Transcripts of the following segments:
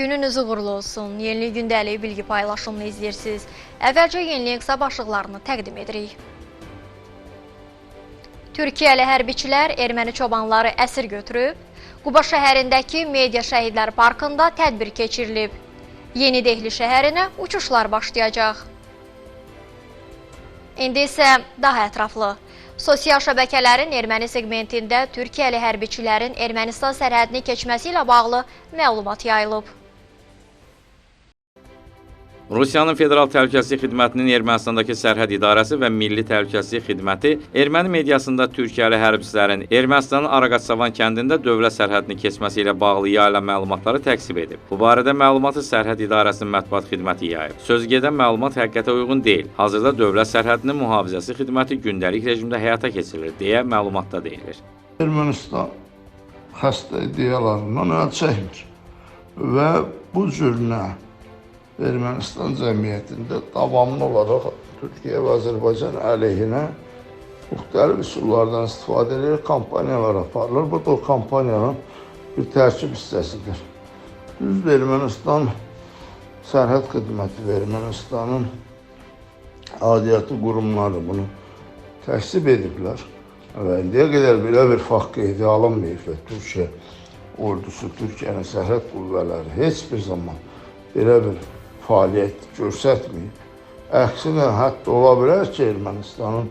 Gününüz uğurlu olsun. Yenilik gündəlik bilgi paylaşımını izləyirsiniz. Əvvəlcə yeniliyin qısa başlıqlarını təqdim edirik. Türkiyəli hərbiçilər erməni çobanları əsir götürüb. Quba şəhərindəki Media Şəhidlər Parkında tədbir keçirilib. Yeni Dehli şəhərinə uçuşlar başlayacaq. İndi isə daha ətraflı. Sosial şəbəkələrin erməni segmentində Türkiyəli hərbiçilərin Ermənistan sərhədini keçməsi ilə bağlı məlumat yayılıb. Rusiyanın Federal Təhlükəsizlik Xidmətinin Ermənistandakı sərhəd idarəsi və Milli Təhlükəsizlik Xidməti erməni mediasında Türkiyəli hərbçilərin Ermənistanın Araqatsavan kəndində dövlət sərhədini keçməsi ilə bağlı yayılan məlumatları təksib edib. Bu barədə məlumatı Sərhəd İdarəsinin mətbuat xidməti yayıb. Sözgedən məlumat həqiqətə uyğun deyil. Hazırda dövlət sərhədinin mühafizəsi xidməti gündəlik rejimdə həyata keçirilir deyə məlumatda deyilir. Ermənistan xəstə ideyalarından əl çəkmir və bu cürünə Ermənistan cəmiyyətində davamlı olaraq Türkiyə və Azərbaycan əleyhinə müxtəlif üsullardan istifadə edilir, kampaniyalar aparılır. Bu da o kampaniyanın bir tərkib hissəsidir. Düzdür, Ermənistan sərhəd xidməti və Ermənistanın adiyyatı qurumları bunu təksib ediblər. Və indiyə qədər belə bir fakt qeydə alınmayıb və Türkiyə ordusu, Türkiyənin sərhəd qüvvələri heç bir zaman belə bir fəaliyyət göstərməyib. Əksinə, hətta ola bilər ki, Ermənistanın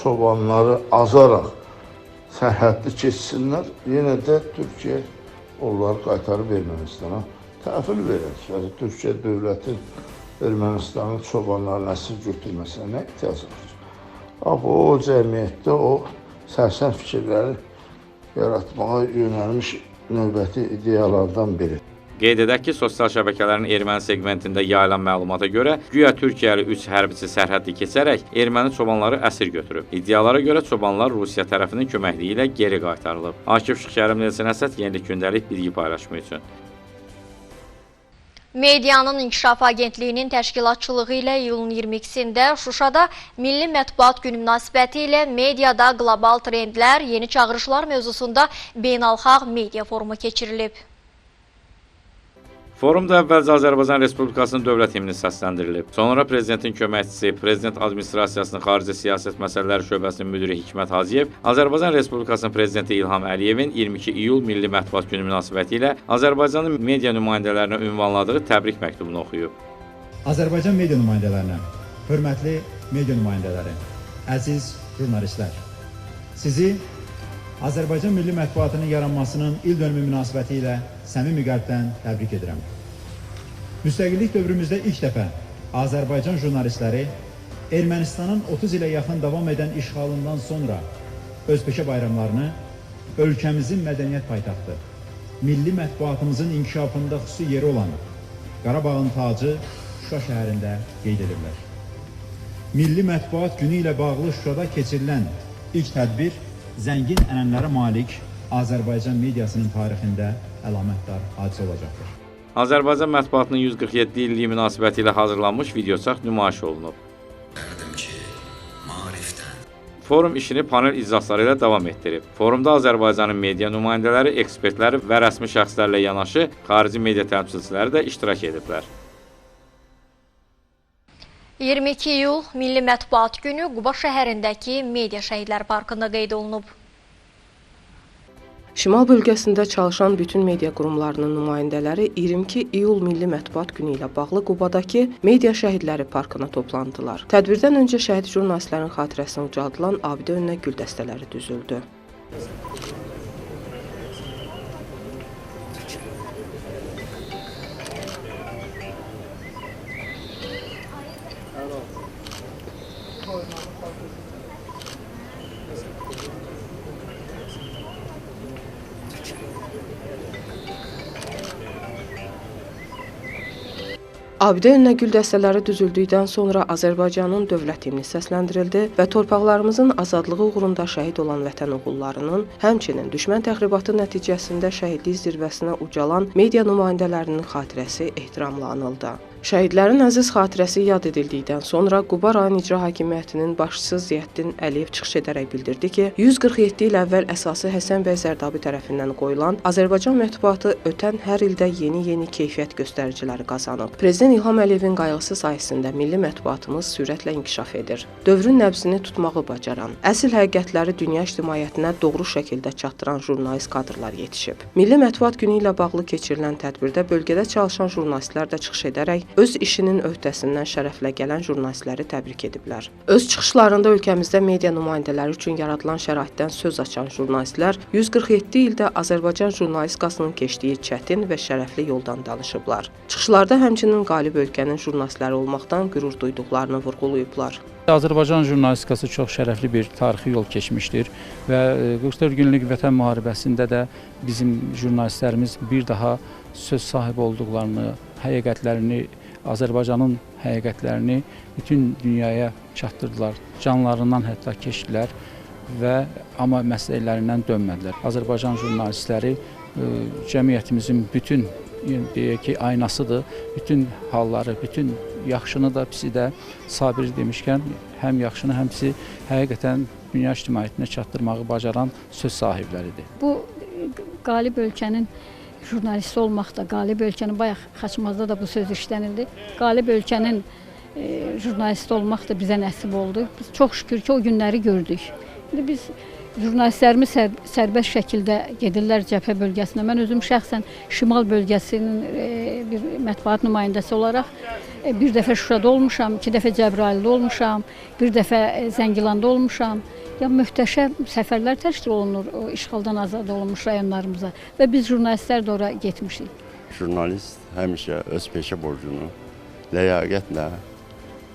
çobanları azaraq sərhəddi keçsinlər, yenə də Türkiyə onları qaytarıb Ermənistana təhvil verər. Yəni, Türkiyə dövlətin Ermənistanın çobanlarını əsir götürməsinə nə ehtiyac var? Amma o cəmiyyətdə o sərsəm fikirləri yaratmağa yönəlmiş növbəti ideyalardan biri. Qeyd edək ki, sosial şəbəkələrin erməni segmentində yayılan məlumata görə, güya Türkiyəli 3 hərbiçi sərhəddi keçərək erməni çobanları əsir götürüb. İddialara görə çobanlar Rusiya tərəfinin köməkliyi ilə geri qaytarılıb. Akif Şükərim Nelson Əsəd yenilik gündəlik bilgi paylaşımı üçün. Medianın İnkişaf Agentliyinin təşkilatçılığı ilə iyulun 22-sində Şuşada Milli Mətbuat Günü münasibəti ilə mediada qlobal trendlər, yeni çağırışlar mövzusunda beynəlxalq media forumu keçirilib. Forumda əvvəlcə Azərbaycan Respublikasının dövlət himni səsləndirilib. Sonra prezidentin köməkçisi, prezident administrasiyasının xarici siyasət məsələləri şöbəsinin müdiri Hikmət Hacıyev Azərbaycan Respublikasının prezidenti İlham Əliyevin 22 iyul Milli Mətbuat Günü münasibətilə Azərbaycanın media nümayəndələrinə ünvanladığı təbrik məktubunu oxuyub. Azərbaycan media nümayəndələrinə, hörmətli media nümayəndələri, əziz jurnalistlər. Sizi Azərbaycan milli mətbuatının yaranmasının il dönümü münasibəti ilə səmimi qəlbdən təbrik edirəm. Müstəqillik dövrümüzdə ilk dəfə Azərbaycan jurnalistləri Ermənistanın 30 ilə yaxın davam edən işğalından sonra özpeşə bayramlarını ölkəmizin mədəniyyət paytaxtı, milli mətbuatımızın inkişafında xüsusi yeri olan Qarabağın tacı Şuşa şəhərində qeyd edirlər. Milli Mətbuat Günü ilə bağlı Şuşada keçirilən ilk tədbir zəngin ənənələrə malik Azərbaycan mediasının tarixində əlamətdar hadisə olacaqdır. Azərbaycan mətbuatının 147 illiyi münasibəti ilə hazırlanmış videoçarx nümayiş olunub. Forum işini panel iclasları ilə davam etdirib. Forumda Azərbaycanın media nümayəndələri, ekspertləri və rəsmi şəxslərlə yanaşı xarici media təmsilçiləri də iştirak ediblər. 22 iyul Milli Mətbuat Günü Quba şəhərindəki Media Şəhidlər Parkında qeyd olunub. Şimal bölgəsində çalışan bütün media qurumlarının nümayəndələri 22 iyul Milli Mətbuat Günü ilə bağlı Qubadakı Media Şəhidləri Parkına toplandılar. Tədbirdən öncə şəhid jurnalistlərin xatirəsinə ucadılan abidə önünə gül dəstələri düzüldü. Abidə önünə gül dəstələri düzüldükdən sonra Azərbaycanın dövlət himni səsləndirildi və torpaqlarımızın azadlığı uğrunda şəhid olan vətən oğullarının, həmçinin düşmən təxribatı nəticəsində şəhidlik zirvəsinə ucalan media nümayəndələrinin xatirəsi ehtiramla anıldı. Şəhidlərin əziz xatirəsi yad edildikdən sonra Quba rayon icra hakimiyyətinin başçısı Ziyəddin Əliyev çıxış edərək bildirdi ki, 147 il əvvəl əsası Həsən bəy Zərdabi tərəfindən qoyulan Azərbaycan mətbuatı ötən hər ildə yeni-yeni keyfiyyət göstəriciləri qazanıb. Prezident İlham Əliyevin qayğısı sayəsində milli mətbuatımız sürətlə inkişaf edir. Dövrün nəbzini tutmağı bacaran, əsl həqiqətləri dünya ictimaiyyətinə doğru şəkildə çatdıran jurnalist kadrlar yetişib. Milli Mətbuat Günü ilə bağlı keçirilən tədbirdə bölgədə çalışan jurnalistlər də çıxış edərək öz işinin öhdəsindən şərəflə gələn jurnalistləri təbrik ediblər. Öz çıxışlarında ölkəmizdə media nümayəndələri üçün yaradılan şəraitdən söz açan jurnalistlər 147 ildə Azərbaycan jurnalistikasının keçdiyi çətin və şərəfli yoldan danışıblar. Çıxışlarda həmçinin qalib ölkənin jurnalistləri olmaqdan qürur duyduqlarını vurğulayıblar. Azərbaycan jurnalistikası çox şərəfli bir tarixi yol keçmişdir və e, 44 günlük Vətən müharibəsində də bizim jurnalistlərimiz bir daha söz sahibi olduqlarını, həqiqətlərini, Azərbaycanın həqiqətlərini bütün dünyaya çatdırdılar. Canlarından hətta keçdilər və amma məsələlərindən dönmədilər. Azərbaycan jurnalistləri e, cəmiyyətimizin bütün deyək ki, aynasıdır. Bütün halları, bütün yaxşını da, pisi də Sabir demişkən həm yaxşını, həm pisi həqiqətən dünya ictimaiyyətinə çatdırmağı bacaran söz sahibləridir. Bu e, qalib ölkənin jurnalisti olmaq da, qalib ölkənin bayaq Xaçmazda da bu söz işlənildi. Qalib ölkənin e, jurnalisti olmaq da bizə nəsib oldu. Biz çox şükür ki, o günləri gördük. İndi biz jurnalistlərimiz sər, sərbəst şəkildə gedirlər cəbhə bölgəsinə. Mən özüm şəxsən şimal bölgəsinin e, bir mətbuat nümayəndəsi olaraq e, bir dəfə Şuşada olmuşam, iki dəfə Cəbrayılda olmuşam, bir dəfə e, Zəngilanda olmuşam. Ya möhtəşəm səfərlər təşkil olunur o işğaldan azad olunmuş rayonlarımıza və biz jurnalistlər də ora getmişik. jurnalist həmişə öz peşə borcunu ləyaqətlə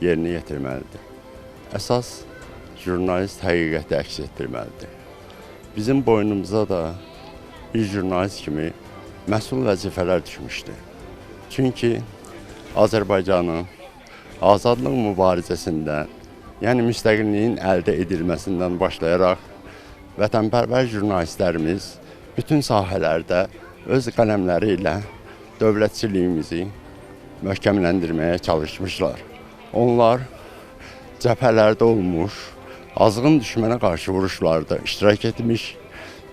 yerinə yetirməlidir. Əsas jurnalist həqiqəti əks etdirməlidir. Bizim boynumuza da bir jurnalist kimi məsul vəzifələr düşmüşdür. Çünki Azərbaycanın azadlıq mübarizəsində, yəni müstəqilliyin əldə edilməsindən başlayaraq vətənpərvər jurnalistlərimiz bütün sahələrdə öz qələmləri ilə dövlətçiliyimizi möhkəmləndirməyə çalışmışlar. Onlar cəbhələrdə olmuş, azğın düşmənə qarşı vuruşlarda iştirak etmiş,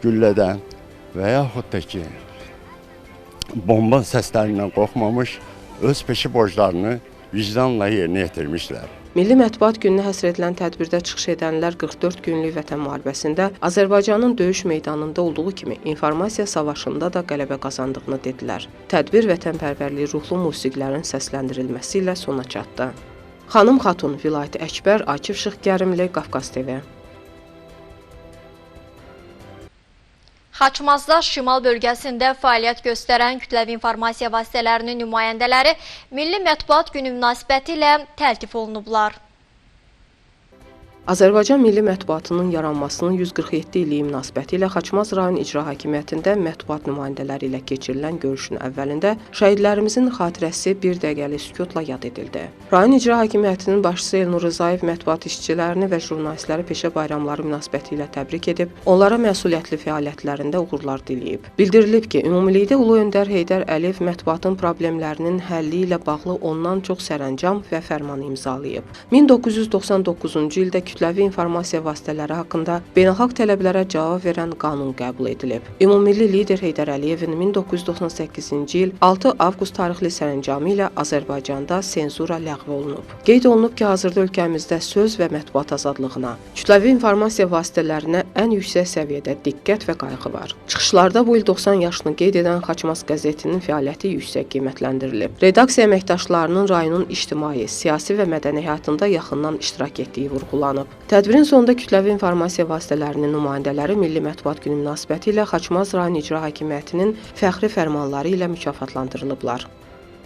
güllədən və yaxud da ki, bomba səslərindən qorxmamış, öz peşə borclarını vicdanla yerinə yetirmişlər. Milli Mətbuat Gününə həsr edilən tədbirdə çıxış edənlər 44 günlük Vətən müharibəsində Azərbaycanın döyüş meydanında olduğu kimi informasiya savaşında da qələbə qazandığını dedilər. Tədbir vətənpərvərlik ruhlu musiqilərin səsləndirilməsi ilə sona çatdı. Xanım Xatun, Vilayət Əkbər, Akif Şıxgərimli, Qafqaz TV. Xaçmazda şimal bölgəsində fəaliyyət göstərən kütləvi informasiya vasitələrinin nümayəndələri Milli Mətbuat Günü münasibəti ilə təltif olunublar. Azərbaycan milli mətbuatının yaranmasının 147 illiyi münasibəti ilə Xaçmaz rayon icra hakimiyyətində mətbuat nümayəndələri ilə keçirilən görüşün əvvəlində şəhidlərimizin xatirəsi bir dəqiqəlik sükutla yad edildi. Rayon icra hakimiyyətinin başçısı Elnur Rzayev mətbuat işçilərini və jurnalistləri peşə bayramları münasibəti ilə təbrik edib, onlara məsuliyyətli fəaliyyətlərində uğurlar diləyib. Bildirilib ki, ümumilikdə Ulu Öndər Heydər Əliyev mətbuatın problemlərinin həlli ilə bağlı ondan çox sərəncam və fərman imzalayıb. 1999-cu ildə kütləvi informasiya vasitələri haqqında beynəlxalq tələblərə cavab verən qanun qəbul edilib. Ümummilli lider Heydər Əliyevin 1998-ci il 6 avqust tarixli sərəncamı ilə Azərbaycanda senzura ləğv olunub. Qeyd olunub ki, hazırda ölkəmizdə söz və mətbuat azadlığına, kütləvi informasiya vasitələrinə ən yüksək səviyyədə diqqət və qayğı var. Çıxışlarda bu il 90 yaşını qeyd edən Xaçmaz qəzetinin fəaliyyəti yüksək qiymətləndirilib. Redaksiya əməkdaşlarının rayonun ictimai, siyasi və mədəni həyatında yaxından iştirak etdiyi vurğulanıb. Tədbirin sonunda kütləvi informasiya vasitələrinin nümayəndələri Milli Mətbuat Günü münasibəti ilə Xaçmaz rayon icra hakimiyyətinin fəxri fərmanları ilə mükafatlandırılıblar.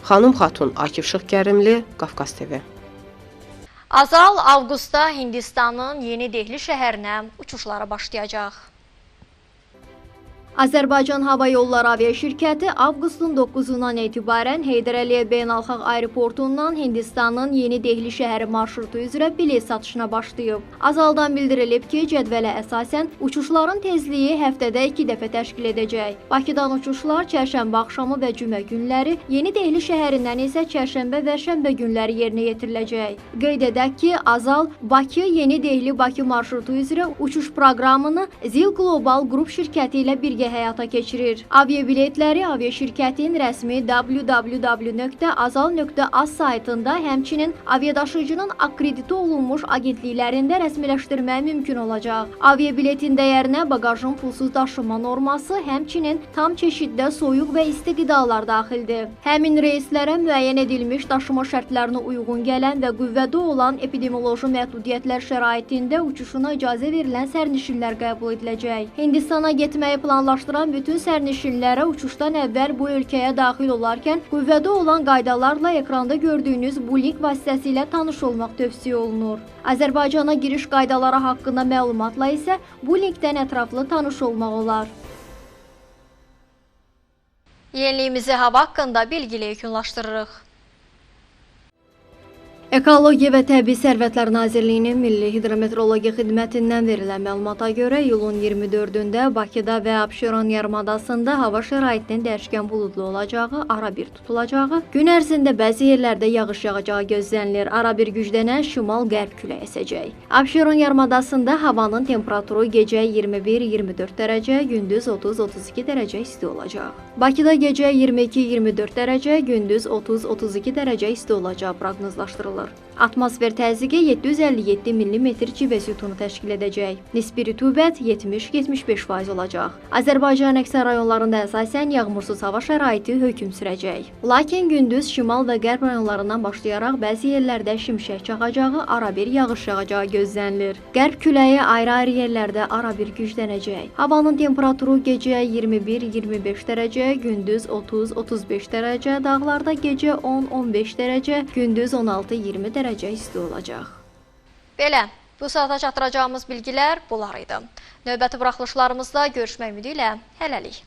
Xanım Xatun, Akif Şıxgərimli, Qafqaz TV. Azal avqustda Hindistanın Yeni Dehli şəhərinə uçuşlara başlayacaq. Azərbaycan Hava Yolları aviaşirkəti avqustun 9-dan etibarən Heydər Əliyev Beynəlxalq Aeroportundan Hindistanın Yeni Dehli şəhəri marşrutu üzrə bilet satışına başlayıb. Azaldan bildirilib ki, cədvələ əsasən uçuşların tezliyi həftədə 2 dəfə təşkil edəcək. Bakıdan uçuşlar çərşənbə axşamı və cümə günləri, Yeni Dehli şəhərindən isə çərşənbə və şənbə günləri yerinə yetiriləcək. Qeyd edək ki, Azal Bakı Yeni Dehli Bakı marşrutu üzrə uçuş proqramını Zil Global Qrup şirkəti ilə birgə həyata keçirir. Aviabiletləri aviaşirkətin rəsmi www.azal.az saytında, həmçinin aviadaşıyıcının akkreditə olunmuş agentliklərində rəsmiləşdirmək mümkün olacaq. Aviabiletin dəyərinə baqajın pulsuz daşınma norması, həmçinin tam çeşiddə soyuq və isti qidalar daxildir. Həmin reyslərə müəyyən edilmiş daşıma şərtlərinə uyğun gələn və qüvvədə olan epidemioloji məhdudiyyətlər şəraitində uçuşuna icazə verilən sərnişinlər qəbul ediləcək. Hindistana getməyi planlaşdıran bütün sərnişinlərə uçuşdan əvvəl bu ölkəyə daxil olarkən qüvvədə olan qaydalarla ekranda gördüyünüz bu link vasitəsilə tanış olmaq tövsiyə olunur. Azərbaycana giriş qaydaları haqqında məlumatla isə bu linkdən ətraflı tanış olmaq olar. Yeniliyimizi hava haqqında bilgili yekunlaşdırırıq. Ekologiya və Təbii Sərvətlər Nazirliyinin Milli Hidrometeorologiya Xidmətindən verilən məlumata görə iyulun 24-də Bakıda və Abşeron yarımadasında hava şəraitinin dəyişkən buludlu olacağı, arabir tutulacağı, gün ərzində bəzi yerlərdə yağış yağacağı gözlənilir. Arabir güclənən şimal-qərb küləyi əsəcək. Abşeron yarımadasında havanın temperaturu gecə 21-24 dərəcə, gündüz 30-32 dərəcə isti olacaq. Bakıda gecə 22-24 dərəcə, gündüz 30-32 dərəcə isti olacağı proqnozlaşdırılır. kalır. Atmosfer təzyiqi 757 mm civə sütunu təşkil edəcək. Nisbi rütubət 70-75% olacaq. Azərbaycan əksər rayonlarında əsasən yağmursuz hava şəraiti hökm sürəcək. Lakin gündüz şimal və qərb rayonlarından başlayaraq bəzi yerlərdə şimşək çaxacağı, arabir yağış yağacağı gözlənilir. Qərb küləyi ayrı-ayrı yerlərdə arabir güclənəcək. Havanın temperaturu gecə 21-25 dərəcə, gündüz 30-35 dərəcə, dağlarda gecə 10-15 dərəcə, gündüz 16-20 dərəcə isti olacaq. Belə, bu saata çatdıracağımız bilgilər bunlar idi. Növbəti buraxılışlarımızda görüşmək ümidi ilə hələlik.